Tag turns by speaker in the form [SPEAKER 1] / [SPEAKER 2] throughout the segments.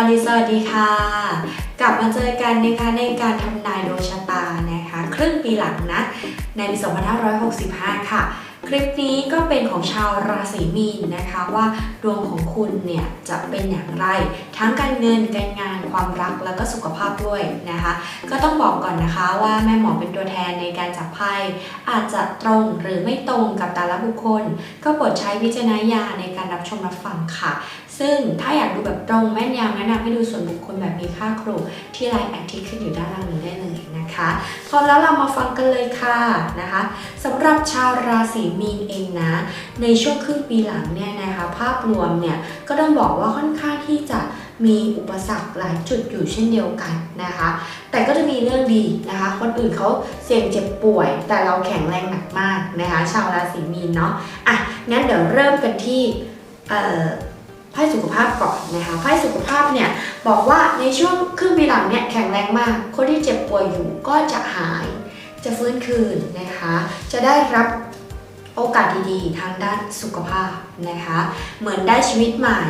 [SPEAKER 1] าลีสวัสดีค่ะ กลับมาเจอกันนะคะในการทำนายดวงชะตานะคะ ครึ่งปีหลังนะ ในปี 2565 ค่ะ คลิปนี้ก็เป็นของชาวราศีมีนนะคะว่าดวงของคุณเนี่ยจะเป็นอย่างไร ทั้งการเงินการงานความรักแล้วก็สุขภาพด้วยนะคะ ก็ต้องบอกก่อนนะคะว่าแม่หมอเป็นตัวแทนในการจับไพ่อาจจะตรงหรือไม่ตรงกับแต่ละบุคคล ก็โปรดใช้วิจารณญาณในการรับชมรับฟังค่ะ ซึ่งถ้าอยากดูแบบตรงแม่นยำแนะนำให้ดูส่วนบุคคลแบบมีค่าครูที่ไลน์แอคที่ขึ้นอยู่ด้านล่างนี้ได้เลย นะคะพร้อมแล้วเรามาฟังกันเลยค่ะนะคะสำหรับชาวราศีมีนเองนะ ในช่วงครึ่งปีหลังเนี่ยนะคะภาพรวมเนี่ยก็ต้องบอกว่าค่อนข้างที่จะมีอุปสรรคหลายจุดอยู่เช่นเดียวกันนะคะ แต่ก็จะมีเรื่องดีนะคะ คนอื่นเขาเสี่ยงเจ็บป่วย แต่เราแข็งแรงหนักมากนะคะ ชาวราศีมีนเนาะอะงั้นเดี๋ยวเริ่มกันที่ ไพ่สุขภาพก่อนนะคะไพ่สุขภาพเนี่ยบอกว่าในช่วงครึ่งปีหลังเนี่ยแข็งแรงมาก คนที่เจ็บป่วยอยู่ก็จะหาย จะฟื้นคืนนะคะ จะได้รับ โอกาสดีๆ ทางด้านสุขภาพนะคะ เหมือนได้ชีวิตใหม่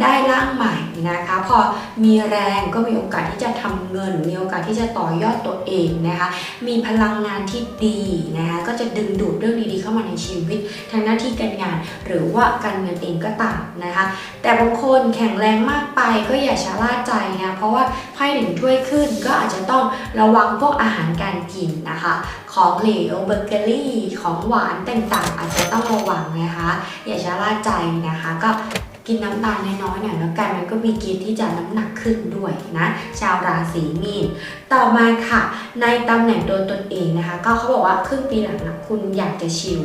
[SPEAKER 1] ได้ร่างใหม่นะคะ พอมีแรงก็มีโอกาสที่จะทำเงิน มีโอกาสที่จะต่อยอดตัวเองนะคะ มีพลังงานที่ดีนะคะ ก็จะดึงดูดเรื่องดีๆ เข้ามาในชีวิต ทางหน้าที่การงาน หรือว่าการเงินเองก็ตามนะคะ แต่บางคนแข็งแรงมากไปก็อย่าชะล่าใจนะ เพราะว่าไพ่หนึ่งถ้วยขึ้นก็อาจจะต้องระวังพวกอาหารการกินนะคะ ของเหลวเบเกอรี่ ของหวานต่างๆอาจจะต้องระวังนะคะ อย่าชะล่าใจนะคะก็กินน้ำตาลน้อยๆหน่อยแล้วกันมันก็มีเกณฑ์ที่จะน้ำหนักขึ้นด้วยนะชาวราศีมีนต่อมาค่ะ ในตำแหน่งตัวตนเองนะคะ ก็เขาบอกว่าครึ่งปีหลังนะคุณอยากจะชิล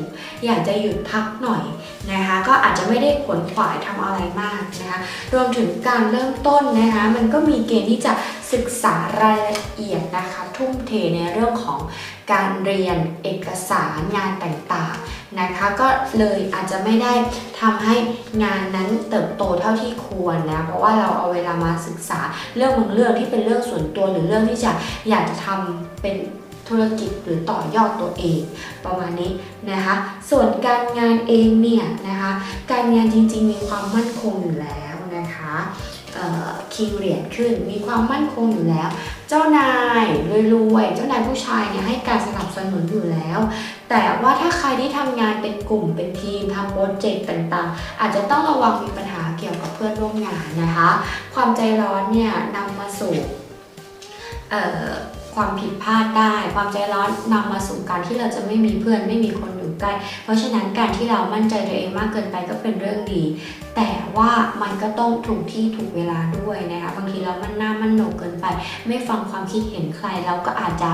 [SPEAKER 1] อยากจะหยุดพักหน่อยนะคะ ก็อาจจะไม่ได้ขวนขวายทำอะไรมากนะคะ รวมถึงการเริ่มต้นนะคะ มันก็มีเกณฑ์ที่จะ ศึกษารายละเอียดนะคะ ทุ่มเทในเรื่องของการเรียนเอกสารงานต่างๆนะคะ ก็เลยอาจจะไม่ได้ทำให้งานนั้นเติบโตเท่าที่ควรนะเพราะว่าเราเอาเวลามาศึกษาเรื่องบางเรื่องที่เป็นเรื่องส่วนตัวหรือเรื่องที่จะอยากจะทำเป็นธุรกิจหรือต่อยอดตัวเอง ประมาณนี้นะคะ ส่วนการงานเองเนี่ยนะคะ การงานจริงๆมีความมั่นคงอยู่แล้วนะคะ คิงเหรียญขึ้น มีความมั่นคงอยู่แล้ว เจ้านายรวยๆเจ้านายผู้ชายเนี่ยให้การสนับสนุนอยู่แล้ว แต่ว่าถ้าใครที่ทำงานเป็นกลุ่มเป็นทีมทำโปรเจกต์ต่างๆ อาจจะต้องระวังมีปัญหาเกี่ยวกับเพื่อนร่วมงานนะคะ ความใจร้อนเนี่ยนำมาสู่ความผิดพลาดได้ ความใจร้อนนำมาสู่การที่เราจะไม่มีเพื่อนไม่มีคน ใกล้ เพราะฉะนั้นการที่เรามั่นใจตัวเองมากเกินไปก็เป็นเรื่องดี แต่ว่ามันก็ต้องถูกที่ถูกเวลาด้วยนะคะบางทีเรามันหน้ามันโหนกเกินไป ไม่ฟังความคิดเห็นใครเราก็อาจจะ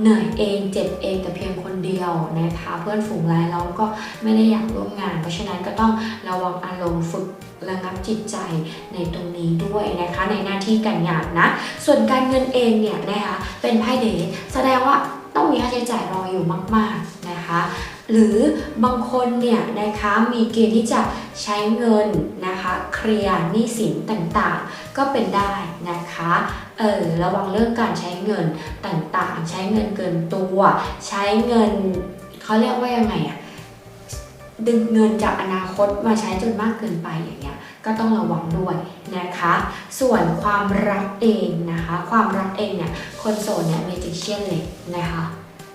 [SPEAKER 1] เหนื่อยเองเจ็บเองแต่เพียงคนเดียวนะคะเพื่อนฝูงรายเราก็ไม่ได้อยากร่วมงาน เพราะฉะนั้นก็ต้องระวังอารมณ์ฝึกระงับจิตใจในตรงนี้ด้วยนะคะในหน้าที่การงานนะ ส่วนการเงินเองเนี่ยนะคะเป็นไพ่เดทแสดงว่าต้องมีค่าใช้จ่ายรออยู่มาก ๆนะคะ หรือบางคนเนี่ยนะคะมีเกณฑ์ที่จะใช้เงินนะคะเคลียร์หนี้สินต่างๆ ก็เป็นได้นะคะเออระวังเรื่องการใช้เงินต่างๆ ใช้เงินเกินตัว ใช้เงินเขาเรียกว่ายังไงอะดึงเงินจากอนาคตมาใช้จนมากเกินไปอย่างเงี้ยก็ต้องระวังด้วยนะคะ ส่วนความรักเองนะคะ ความรักเองเนี่ยคนโสดเนี่ยเมจิเชียนเลยนะคะ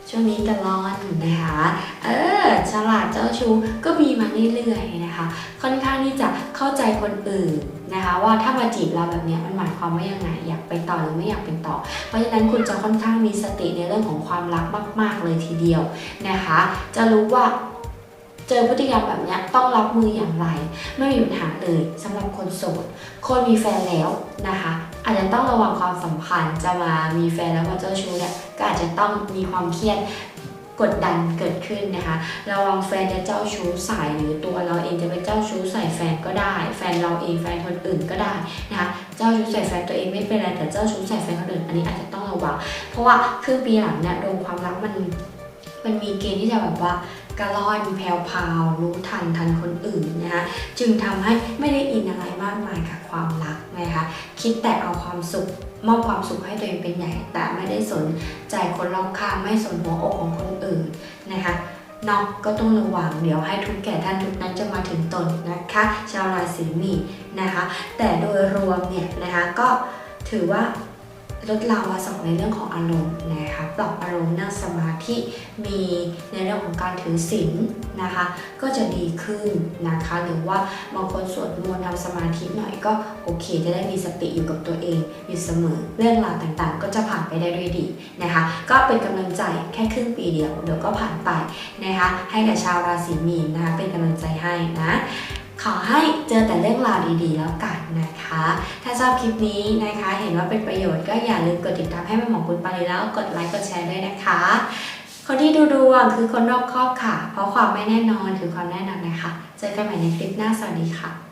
[SPEAKER 1] ช่วงนี้กระลอนนะคะเออฉลาดเจ้าชู้ก็มีมาเรื่อยๆนะคะ ค่อนข้างที่จะเข้าใจคนอื่นนะคะ ว่าถ้ามาจีบเราแบบนี้มันหมายความว่ายังไงอยากไปต่อหรือไม่อยากเป็นต่อ เพราะฉะนั้นคุณจะค่อนข้างมีสติในเรื่องของความรักมาก ๆ เลยทีเดียวนะคะ จะรู้ว่าเจอพฤติกรรมแบบนี้ต้องรับมืออย่างไร ไม่มีปัญหาเลยสำหรับคนโสด คนมีแฟนแล้วนะคะ อาจจะต้องระวังความสัมพันธ์จะมามีแฟนแล้วมาเจ้าชู้เนี่ยก็อาจจะต้องมีความเครียดกดดันเกิดขึ้นนะคะระวังแฟนจะเจ้าชู้ใส่หรือตัวเราเองจะเป็นเจ้าชู้ใส่แฟนก็ได้ แฟนเราเองแฟนคนอื่นก็ได้นะคะเจ้าชู้ใส่แฟนตัวเองไม่เป็นไรแต่เจ้าชู้ใส่แฟนคนอื่นอันนี้อาจจะต้องระวังเพราะว่าครึ่งปีหลังเนี่ยดวงความรักมันมันมีเกณฑ์ที่จะแบบว่า กระล่อนแผ่วพาวรู้ทันทันคนอื่นนะคะจึงทำให้ไม่ได้อินอะไรมากมายกับความรักนะคะคิดแต่เอาความสุขมอบความสุขให้ตัวเองเป็นใหญ่ แต่ไม่ได้สนใจคนรอบข้างไม่สนหัวอกของคนอื่นนะคะเนาะก็ต้องระวังเดี๋ยวให้ทุกแก่ท่านทุกนั้นจะมาถึงตนนะคะ ชาวราศีมีนะคะ แต่โดยรวมเนี่ยนะคะก็ถือว่า ลดลาวาสอกในเรื่องของอารมณ์นะคะปรับอารมณ์นั่งสมาธิมีในเรื่องของการถือศีลนะคะ ก็จะดีขึ้นนะคะ หรือว่าบางคนสวดมนต์ทำสมาธิหน่อยก็โอเค จะได้มีสติอยู่กับตัวเองอยู่เสมอ เรื่องราวต่างๆ ก็จะผ่านไปได้ด้วยดีนะคะ ก็เป็นกำลังใจแค่ครึ่งปีเดียวเดี๋ยวก็ผ่านไปนะคะ ให้กับชาวราศีมีนนะคะเป็นกำลังใจให้นะ ขอให้เจอแต่เรื่องราวดีๆ แล้วกันนะคะ ถ้าชอบคลิปนี้นะคะ เห็นว่าเป็นประโยชน์ก็อย่าลืมกดติดตามให้แม่หมอคุณปารีแล้วกดไลค์กดแชร์ด้วยนะคะ คนที่ดูดวงคือคนรอบครอบค่ะ เพราะความไม่แน่นอนคือความแน่นอนนะคะ เจอกันใหม่ในคลิปหน้าสวัสดีค่ะ